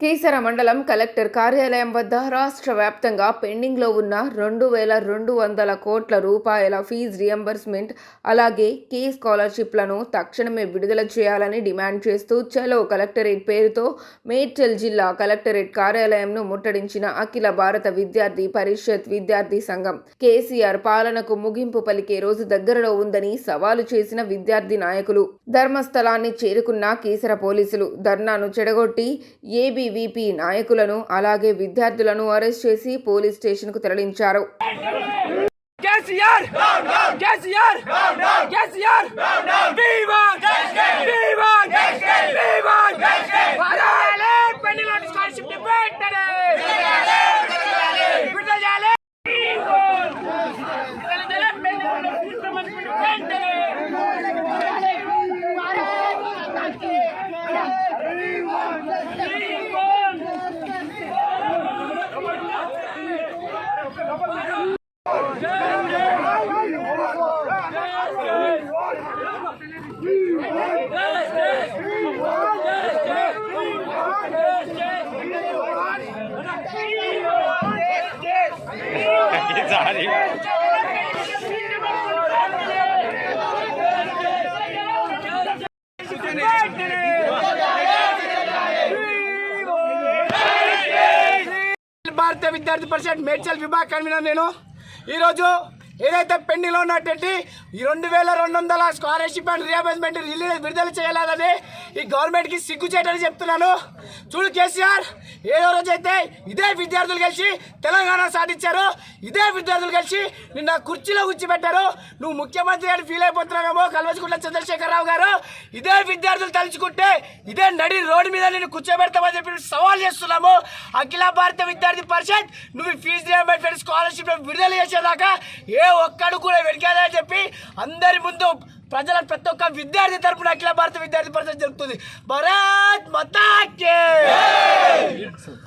కీసర మండలం కలెక్టర్ కార్యాలయం వద్ద రాష్ట్ర వ్యాప్తంగా పెండింగ్లో ఉన్న రెండు వేల రెండు వందల కోట్ల రూపాయల ఫీజు రియంబర్స్మెంట్ అలాగే కే స్కాలర్షిప్లను తక్షణమే విడుదల చేయాలని డిమాండ్ చేస్తూ చలో కలెక్టరేట్ పేరుతో మేడ్చల్ జిల్లా కలెక్టరేట్ కార్యాలయంను ముట్టడించిన అఖిల భారత విద్యార్థి పరిషత్ విద్యార్థి సంఘం. కేసీఆర్ పాలనకు ముగింపు పలికే రోజు దగ్గరలో ఉందని సవాలు చేసిన విద్యార్థి నాయకులు. ధర్మస్థలాన్ని చేరుకున్న కీసర పోలీసులు ధర్నాను చెడగొట్టి టీడీపీ నాయకులను అలాగే విద్యార్థులను అరెస్ట్ చేసి పోలీస్ స్టేషన్కు తరలించారు. కేసీఆర్! కేసీఆర్! కేసీఆర్! భారత విద్యార్థి పరిషత్ మేడ్చల్ విభాగ్ కన్వీనర్ నేను. ఈరోజు ఏదైతే పెండింగ్లో ఉన్నటువంటి ఈ రెండు వేల రెండు వందల స్కాలర్షిప్ అండ్ రియంబర్స్మెంట్ రిలీజ్ విడుదల చేయలేదని ఈ గవర్నమెంట్కి సిగ్గు చేయటని చెప్తున్నాను. చూడు కేసీఆర్ ఏదో రోజైతే ఇదే విద్యార్థులు కలిసి తెలంగాణ సాధించారు. ఇదే విద్యార్థులు కలిసి నిన్న కుర్చీలో కూర్చోబెట్టారు. నువ్వు ముఖ్యమంత్రి అని ఫీల్ అయిపోతున్నావేమో కల్వచుకుంట్ల చంద్రశేఖరరావు గారు. ఇదే విద్యార్థులు తలుచుకుంటే ఇదే నడి రోడ్డు మీద నేను కూర్చోబెడతామని చెప్పి సవాల్ చేస్తున్నాము. అఖిల భారత విద్యార్థి పరిషత్ నువ్వు ఫీజు రియంబర్స్మెంట్ స్కాలర్షిప్ విడుదల చేసేదాకా ఏ ఒక్కడు కూడా వెనకాలని చెప్పి అందరి ముందు ప్రజల ప్రతి ఒక్క విద్యార్థి తరపున అఖిల భారత విద్యార్థి పరిషత్ జరుగుతుంది భరత్ మతాకే!